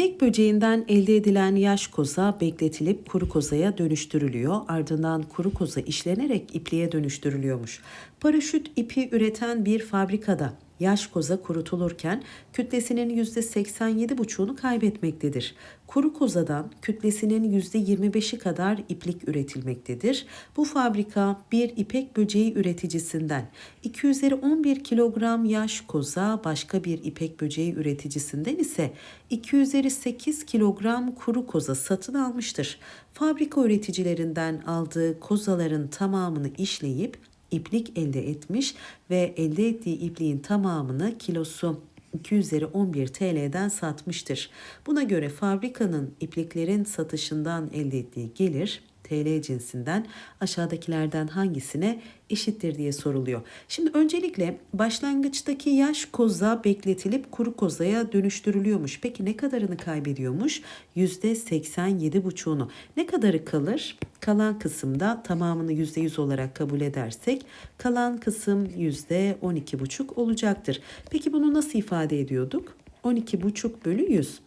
İpek böceğinden elde edilen yaş koza bekletilip kuru kozaya dönüştürülüyor. Ardından kuru koza işlenerek ipliğe dönüştürülüyormuş. Paraşüt ipi üreten bir fabrikada yaş koza kurutulurken kütlesinin %87,5'unu kaybetmektedir. Kuru kozadan kütlesinin %25'i kadar iplik üretilmektedir. Bu fabrika bir ipek böceği üreticisinden 2 üzeri 11 kilogram yaş koza başka bir ipek böceği üreticisinden ise 2 üzeri 8 kilogram kuru koza satın almıştır. Fabrika üreticilerinden aldığı kozaların tamamını işleyip iplik elde etmiş ve elde ettiği ipliğin tamamını kilosu 2 üzeri 11 TL'den satmıştır. Buna göre fabrikanın ipliklerin satışından elde ettiği gelir TL cinsinden aşağıdakilerden hangisine eşittir diye soruluyor. Şimdi öncelikle başlangıçtaki yaş koza bekletilip kuru kozaya dönüştürülüyormuş. Peki ne kadarını kaybediyormuş? %87,5'unu. Ne kadarı kalır? Kalan kısımda tamamını %100 olarak kabul edersek kalan kısım %12,5 olacaktır. Peki bunu nasıl ifade ediyorduk? 12,5 bölü 100.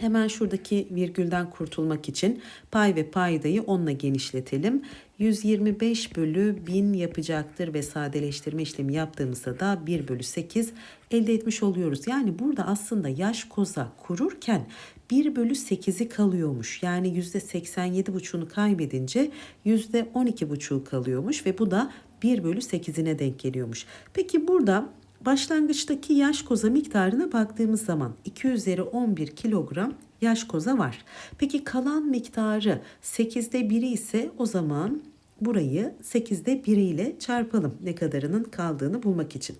Hemen şuradaki virgülden kurtulmak için pay ve paydayı 10'la genişletelim. 125 bölü 1000 yapacaktır ve sadeleştirme işlemi yaptığımızda da 1 bölü 8 elde etmiş oluyoruz. Yani burada aslında yaş koza kururken 1 bölü 8'i kalıyormuş. Yani %87,5'unu kaybedince %12,5'u kalıyormuş ve bu da 1 bölü 8'ine denk geliyormuş. Peki burada başlangıçtaki yaş koza miktarına baktığımız zaman 2 üzeri 11 kilogram yaş koza var. Peki kalan miktarı 8'de 1'i ise o zaman burayı 8'de 1 ile çarpalım ne kadarının kaldığını bulmak için.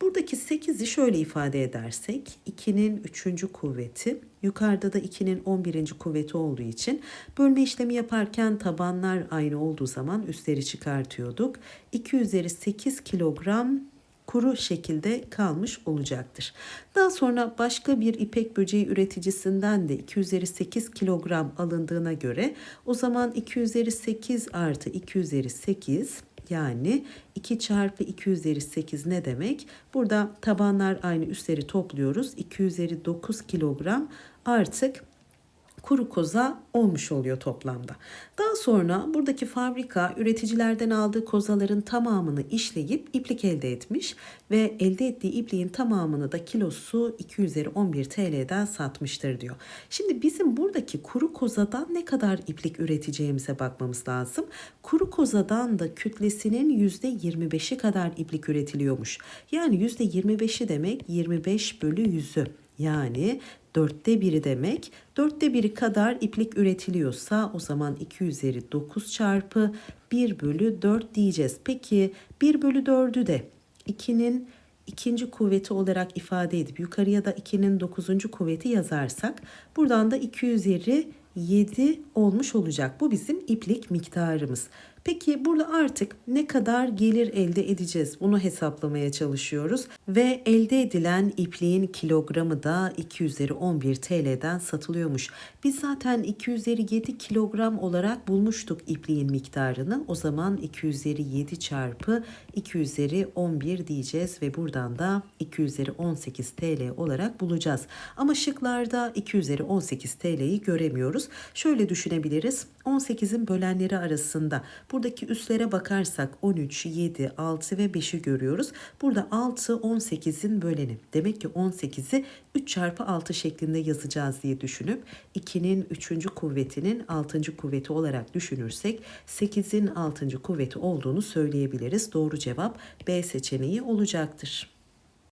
Buradaki 8'i şöyle ifade edersek 2'nin 3. kuvveti yukarıda da 2'nin 11. kuvveti olduğu için bölme işlemi yaparken tabanlar aynı olduğu zaman üstleri çıkartıyorduk. 2 üzeri 8 kilogram kuru şekilde kalmış olacaktır. Daha sonra başka bir ipek böceği üreticisinden de 2 üzeri 8 kilogram alındığına göre o zaman 2 üzeri 8 artı 2 üzeri 8 yani 2 çarpı 2 üzeri 8 ne demek? Burada tabanlar aynı üstleri topluyoruz. 2 üzeri 9 kilogram artık kuru koza olmuş oluyor toplamda. Daha sonra buradaki fabrika üreticilerden aldığı kozaların tamamını işleyip iplik elde etmiş ve elde ettiği ipliğin tamamını da kilosu 2 üzeri 11 TL'den satmıştır diyor. Şimdi bizim buradaki kuru kozadan ne kadar iplik üreteceğimize bakmamız lazım. Kuru kozadan da kütlesinin %25'i kadar iplik üretiliyormuş. Yani %25'i demek 25 bölü 100'ü. Yani dörtte biri demek. Dörtte biri kadar iplik üretiliyorsa o zaman 2 üzeri 9 çarpı 1 bölü 4 diyeceğiz. Peki 1 bölü 4'ü de 2'nin ikinci kuvveti olarak ifade edip yukarıya da 2'nin 9. kuvveti yazarsak buradan da 2 üzeri 7 olmuş olacak. Bu bizim iplik miktarımız. Peki burada artık ne kadar gelir elde edeceğiz? Bunu hesaplamaya çalışıyoruz. Ve elde edilen ipliğin kilogramı da 2 üzeri 11 TL'den satılıyormuş. Biz zaten 2 üzeri 7 kilogram olarak bulmuştuk ipliğin miktarını. O zaman 2 üzeri 7 çarpı 2 üzeri 11 diyeceğiz ve buradan da 2 üzeri 18 TL olarak bulacağız. Ama şıklarda 2 üzeri 18 TL'yi göremiyoruz. Şöyle düşünebiliriz. 18'in bölenleri arasında buradaki üslere bakarsak 13, 7, 6 ve 5'i görüyoruz. Burada 6 18'in böleni. Demek ki 18'i 3 çarpı 6 şeklinde yazacağız diye düşünüp 2'nin 3. kuvvetinin 6. kuvveti olarak düşünürsek 8'in 6. kuvveti olduğunu söyleyebiliriz. Doğru cevap B seçeneği olacaktır.